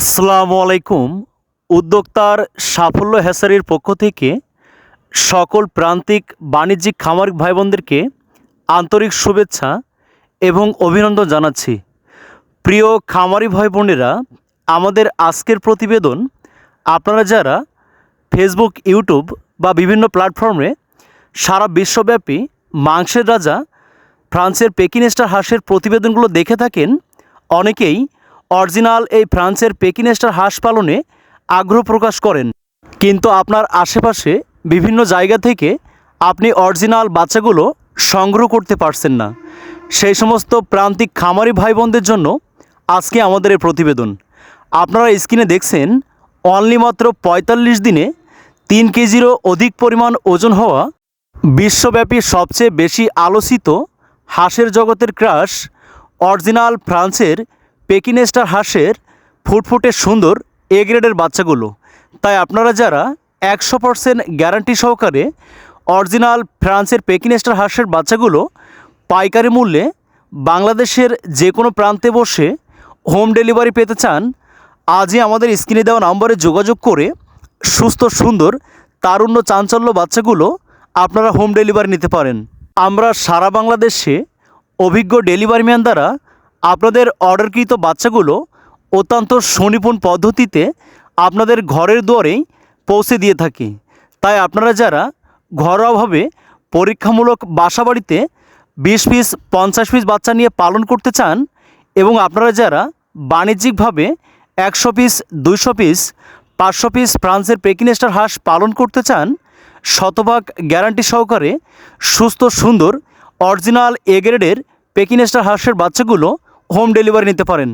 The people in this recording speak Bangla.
আসসালামু আলাইকুম। উদ্যোক্তার সাফল্য হ্যাসারির পক্ষ থেকে সকল প্রান্তিক বাণিজ্যিক খামারিক ভাই বোনদেরকে আন্তরিক শুভেচ্ছা এবং অভিনন্দন জানাচ্ছি। প্রিয় খামারি ভাই বোনেরা আমাদের আজকের প্রতিবেদন আপনারা যারা ফেসবুক ইউটিউব বা বিভিন্ন প্ল্যাটফর্মে সারা বিশ্বব্যাপী মাংসের রাজা, ফ্রান্সের পেকিনেস্টার হাঁসের প্রতিবেদনগুলো দেখে থাকেন, অনেকেই অরিজিনাল এই ফ্রান্সের পেকিনেস্টার হাঁস পালনে আগ্রহ প্রকাশ করেন। কিন্তু আপনার আশেপাশে বিভিন্ন জায়গা থেকে আপনি অরিজিনাল বাচ্চাগুলো সংগ্রহ করতে পারছেন না। সেই সমস্ত প্রান্তিক খামারি ভাই বোনদের জন্য আজকে আমাদের এই প্রতিবেদন। আপনারা স্ক্রিনে দেখছেন, অনলি মাত্র পঁয়তাল্লিশ দিনে তিন কেজিরও অধিক পরিমাণ ওজন হওয়া বিশ্বব্যাপী সবচেয়ে বেশি আলোচিত হাঁসের জগতের ক্রাশ অরিজিনাল ফ্রান্সের পেকিনেস্টার হাঁসের ফুটফুটে সুন্দর এ গ্রেডের বাচ্চাগুলো। তাই আপনারা যারা একশো পারসেন্ট গ্যারান্টি সহকারে অরিজিনাল ফ্রান্সের পেকিনেস্টার হাঁসের বাচ্চাগুলো পাইকারি মূল্যে বাংলাদেশের যে কোনো প্রান্তে বসে হোম ডেলিভারি পেতে চান, আজই আমাদের স্ক্রিনে দেওয়া নম্বরে যোগাযোগ করে সুস্থ, সুন্দর, তারুণ্য, চাঞ্চল্য বাচ্চাগুলো আপনারা হোম ডেলিভারি নিতে পারেন। আমরা সারা বাংলাদেশে অভিজ্ঞ ডেলিভারি ম্যান দ্বারা আপনাদের অর্ডারকৃত বাচ্চাগুলো অত্যন্ত সুনিপুণ পদ্ধতিতে আপনাদের ঘরের দুয়ারেই পৌঁছে দিয়ে থাকি। তাই আপনারা যারা ঘরোয়াভাবে পরীক্ষামূলক বাসাবাড়িতে বিশ পিস, পঞ্চাশ পিস বাচ্চা নিয়ে পালন করতে চান এবং আপনারা যারা বাণিজ্যিকভাবে একশো পিস, দুইশো পিস, পাঁচশো পিস ফ্রান্সের পেকিনেস্টার হাঁস পালন করতে চান, শতভাগ গ্যারান্টি সহকারে সুস্থ, সুন্দর, অরিজিনাল এ গ্রেডের পেকিনেস্টার হাঁসের বাচ্চাগুলো হোম ডেলিভারি নিতে পারেন।